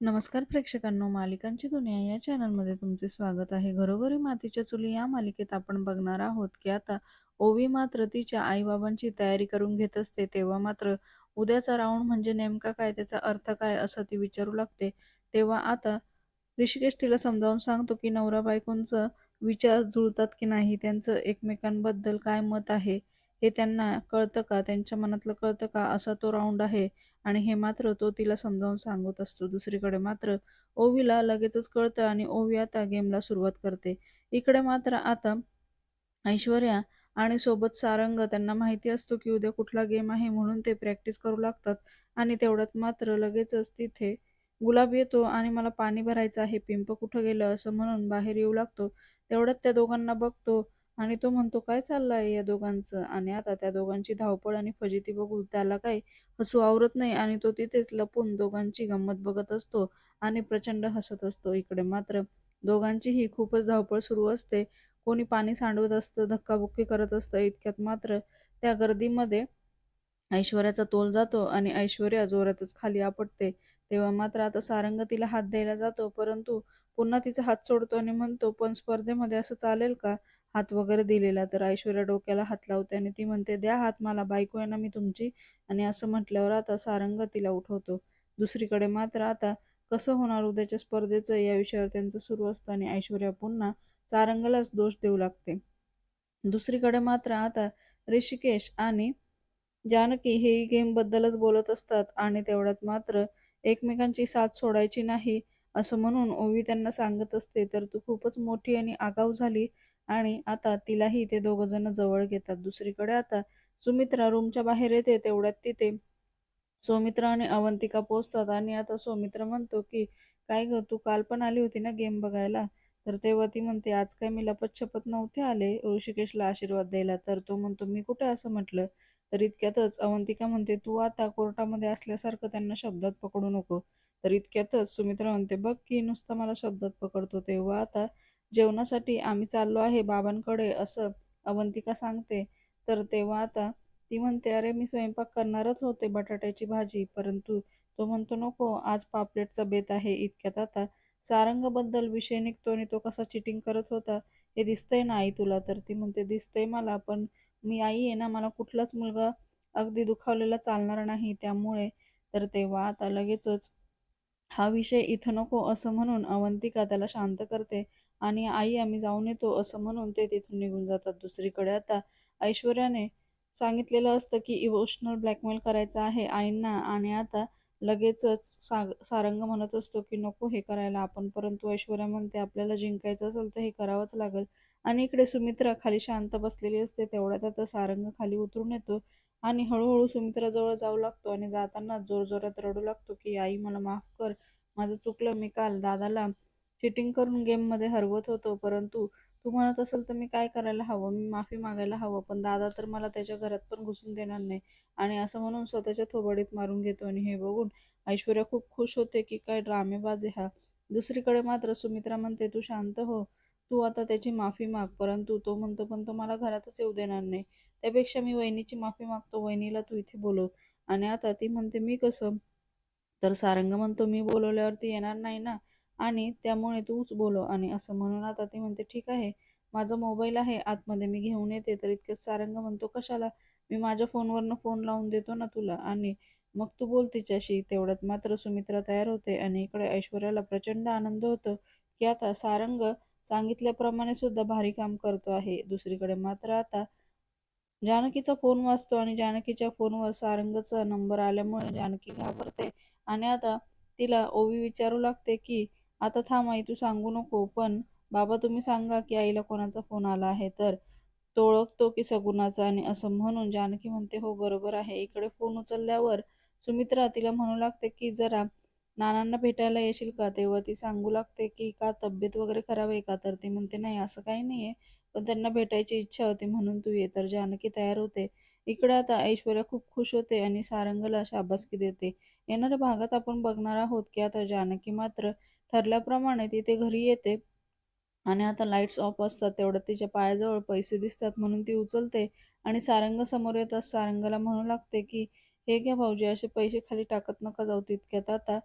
नमस्कार प्रेक्षकांनो मालिकांची दुनिया या चॅनलमध्ये तुमचे स्वागत आहे. घरोघरी मातीच्या चुली या मालिकेत आपण बघणार आहोत की आता ओवी मात्र तिच्या आईबाबांची तयारी करून घेत असते. तेव्हा मात्र उद्याचा राऊंड म्हणजे नेमका काय त्याचा अर्थ काय असं ती विचारू लागते. तेव्हा आता ऋषिकेश तिला समजावून सांगतो की नवरा बायकोंचं विचार जुळतात की नाही त्यांचं एकमेकांबद्दल काय मत आहे हे त्यांना कळतं का त्यांच्या मनातलं कळतं का असा तो राऊंड आहे. आणि हे मात्र तो तिला समजावून सांगत असतो. दुसरीकडे मात्र ओवीला लगेचच कळतं आणि ओवी आता गेमला सुरुवात करते. इकडे मात्र आता ऐश्वर्या आणि सोबत सारंग त्यांना माहिती असतो की उद्या कुठला गेम आहे म्हणून ते प्रॅक्टिस करू लागतात आणि तेवढ्यात मात्र लगेचच तिथे गुलाब येतो आणि मला पाणी भरायचं आहे पिंप कुठं गेलं असं म्हणून बाहेर येऊ लागतो. तेवढ्यात त्या दोघांना बघतो आणि तो म्हणतो काय चाललंय या दोघांचं? आणि आता त्या दोघांची धावपळ आणि फजिती बघून त्याला काही हसू आवरत नाही आणि तो तिथेच लपून दोघांची गंमत बघत असतो आणि प्रचंड हसत असतो इकडे. मात्र दोघांचीही खूपच धावपळ सुरू असते. कोणी पाणी सांडवत असतं धक्काबुक्की करत असतं इतक्यात मात्र त्या गर्दीमध्ये ऐश्वर्याचा तोल जातो आणि ऐश्वर्या जोरातच खाली आपटते. तेव्हा मात्र आता सारंग तिला हात द्यायला जातो परंतु पुन्हा तिचा हात सोडतो आणि म्हणतो पण स्पर्धेमध्ये असं चालेल का? हात वगैरे दिलेला तर ऐश्वर्या डोक्याला हात लावते आणि ती म्हणते द्या हात मला बायको आहे ना मी तुमची. आणि असं म्हटल्यावर आता सारंग तिला उठवतो. दुसरीकडे मात्र आता कसं होणार उद्याच्या स्पर्धेचं या विषयावर त्यांचं सुरू असतं आणि ऐश्वर्या पुन्हा सारंगलाच दोष देऊ लागते. दुसरीकडे मात्र आता ऋषिकेश आणि जानकी हे गेमबद्दलच बोलत असतात आणि तेवढ्यात मात्र एकमेकांची साथ सोडायची नाही. असं म्हणून ओवी त्यांना सांगत असते तर तू खूपच मोठी आणि आगाऊ झाली आणि आता तिलाही ते दोघं जण जवळ घेतात. दुसरीकडे आता सुमित्रा रूमच्या बाहेर येते तेवढ्यात तिथे सौमित्रा आणि अवंतिका पोचतात आणि आता सौमित्रा म्हणतो की काय ग तू काल पण आली होती ना गेम बघायला? तर तेव्हा ती म्हणते आज काय मी लपत नव्हते आले ऋषिकेशला आशीर्वाद द्यायला. तर तो म्हणतो मी कुठे? असं म्हटलं. तर इतक्यातच अवंतिका म्हणते तू आता कोर्टामध्ये असल्यासारखं त्यांना शब्दात पकडू नको. तर इतक्यातच सुमित्रा म्हणते बघ की नुसता मला शब्दात पकडतो तेव्हा आता जेवणासाठी आम्ही चाललो आहे बाबांकडे असं अवंतिका सांगते. तर तेव्हा आता ती म्हणते अरे मी स्वयंपाक करणारच होते बटाट्याची भाजी परंतु तो म्हणतो नको आज पापलेटचा बेत आहे इतक्यात आता. सारंगबद्दल विषय निघतो आणि तो कसा चिटिंग करत होता हे दिसतंय ना आई तुला? तर ती म्हणते दिसतंय मला पण मी आई आहे ना मला कुठलाच मुलगा अगदी दुखावलेला चालणार नाही त्यामुळे. तर तेव्हा आता लगेचच हा विषय इथं नको असं म्हणून अवंतिका त्याला शांत करते आणि आई आम्ही जाऊन येतो असं म्हणून ते तिथून निघून जातात दुसरीकडे. आता ऐश्वर्याने सांगितलेलं असतं की इमोशनल ब्लॅकमेल करायचं आहे आईंना आणि आता लगेचच साग सारंग म्हणत असतो की नको हे करायला आपण परंतु ऐश्वर्या म्हणते आपल्याला जिंकायचं असेल तर हे करावंच लागेल. आणि इकडे सुमित्रा खाली शांत बसलेली असते तेवढ्यात आता सारंग खाली उतरून येतो. आणि हळूहळू सुमित्राजवळ जाऊ लागतो आणि जाताना जोरजोरात रडू लागतो की आई मला माफ कर. माझं चुकलं. मी काल दादाला चिटिंग करून गेममध्ये हरवत होतो. परंतु तू म्हणत असेल तर मी काय करायला हवं? मी माफी मागायला हवं. पण दादा तर मला त्याच्या घरात पण घुसून देणार नाही. आणि असं म्हणून स्वतःच्या थोबाडीत मारून घेतो. आणि हे बघून ऐश्वर्या खूप खुश होते की काय ड्रामेबाज आहे हा. दुसरीकडे मात्र सुमित्रा म्हणते तू शांत हो. तू आता त्याची माफी माग. परंतु तो म्हणतो पण तो मला घरातच येऊ देणार नाही. त्यापेक्षा मी वहिनीची माफी मागतो वहिनीला तू इथे बोलव. आणि आता ती म्हणते मी कसं? तर सारंग म्हणतो मी बोलवल्यावरती येणार नाही ना? आणि त्यामुळे तूच बोलव. आणि असं म्हणून आता ती म्हणते ठीक आहे माझा मोबाईल आहे आतमध्ये मी घेऊन येते. तर इतकेच सारंग म्हणतो कशाला? मी माझ्या फोनवरनं फोन लावून देतो ना तुला. आणि मग तू बोल तिच्याशी. तेवढ्यात मात्र सुमित्रा तयार होते आणि इकडे ऐश्वर्याला प्रचंड आनंद होतो की आता सारंग सांगितल्याप्रमाणे सुद्धा भारी काम करतो आहे. दुसरीकडे मात्र आता जानकीचा फोन वाजतो आणि जानकीच्या फोनवर सारंगचा नंबर आल्यामुळे जानकी घाबरते. आणि आता तिला ओवी विचारू लागते की आता थांब आई तू सांगू नको पण बाबा तुम्ही सांगा की आईला कोणाचा फोन आला आहे? तर तो ओळखतो की सगुणाचा आणि असं म्हणून जानकी म्हणते हो बरोबर आहे. इकडे फोन उचलल्यावर सुमित्रा तिला म्हणू लागते की जरा नानांना भेटायला येशील का? तेव्हा ती सांगू लागते की का तब्येत वगैरे खराब आहे का? तर ती म्हणते नाही असं काही नाही आहे पण त्यांना भेटायची इच्छा होती म्हणून तू ये. तर जानकी तयार होते. इकडे आता ऐश्वर्या खूप खुश होते आणि सारंगला शाबासकी देते. येणाऱ्या भागात आपण बघणार आहोत की आता जानकी मात्र ठरल्याप्रमाणे तिथे घरी येते आणि आता लाईट्स ऑफ असतात. तेवढ्यात तिच्या पायाजवळ पैसे दिसतात म्हणून ती उचलते आणि सारंग समोर येतात. सारंगाला म्हणू लागते की हे घ्या भाऊजी असे पैसे खाली टाकत नका जाऊ तितक्यात. आता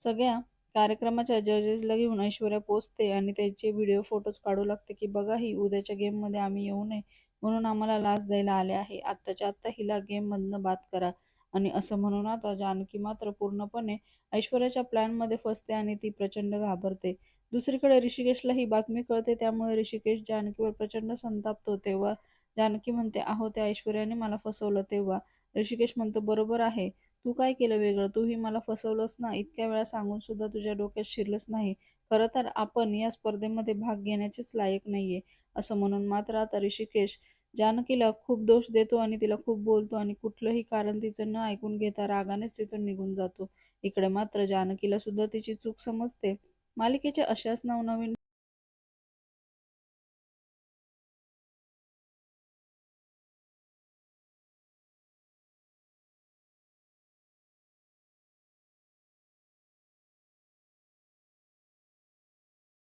सगळ्या कार्यक्रमाच्या जजेसला घेऊन ऐश्वर्या पोचते आणि त्याचे व्हिडिओ फोटोज काढू लागते की बघा ही उद्याच्या गेममध्ये आम्ही येऊ नये. म्हणून आम्हाला लाच द्यायला आले आहे. आत्ताच्या आत्ता हिला गेममधनं बाद करा. आणि असं म्हणून आता जानकी मात्र पूर्णपणे ऐश्वर्याच्या प्लॅनमध्ये फसते आणि ती प्रचंड घाबरते. दुसरीकडे ऋषिकेशला ही बातमी कळते त्यामुळे ऋषिकेश जानकीवर प्रचंड संतापतो तेव्हा जानकी म्हणते आहो त्या ऐश्वर्याने मला फसवलं तेव्हा. ऋषिकेश म्हणतो बरोबर आहे. तू काय केलं वेगळं? तूही मला फसवलंस ना? इतक्या वेळा सांगून सुद्धा तुझ्या डोक्यात शिरलंच नाही. खरं तर आपण या स्पर्धेमध्ये भाग घेण्याचेच लायक नाहीये असं म्हणून मात्र आता ऋषिकेश जानकीला खूप दोष देतो आणि तिला खूप बोलतो आणि कुठलंही कारण तिचं न ऐकून घेता रागानेच तिथून निघून जातो. इकडे मात्र जानकीला सुद्धा तिची चूक समजते. मालिकेच्या अशाच नवनवीन